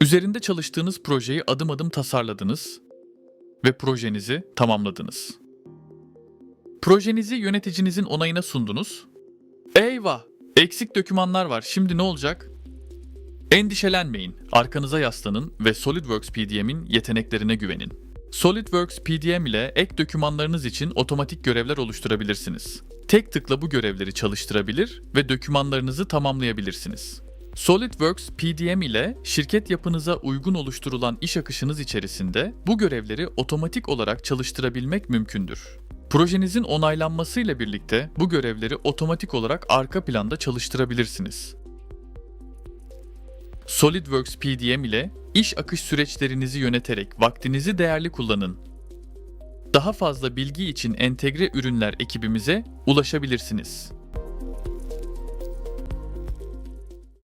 Üzerinde çalıştığınız projeyi adım adım tasarladınız ve projenizi tamamladınız. Projenizi yöneticinizin onayına sundunuz. Eyvah! Eksik dokümanlar var. Şimdi ne olacak? Endişelenmeyin. Arkanıza yaslanın ve SolidWorks PDM'in yeteneklerine güvenin. SolidWorks PDM ile ek dokümanlarınız için otomatik görevler oluşturabilirsiniz. Tek tıkla bu görevleri çalıştırabilir ve dokümanlarınızı tamamlayabilirsiniz. SolidWorks PDM ile şirket yapınıza uygun oluşturulan iş akışınız içerisinde bu görevleri otomatik olarak çalıştırabilmek mümkündür. Projenizin onaylanmasıyla birlikte bu görevleri otomatik olarak arka planda çalıştırabilirsiniz. SolidWorks PDM ile iş akış süreçlerinizi yöneterek vaktinizi değerli kullanın. Daha fazla bilgi için entegre ürünler ekibimize ulaşabilirsiniz.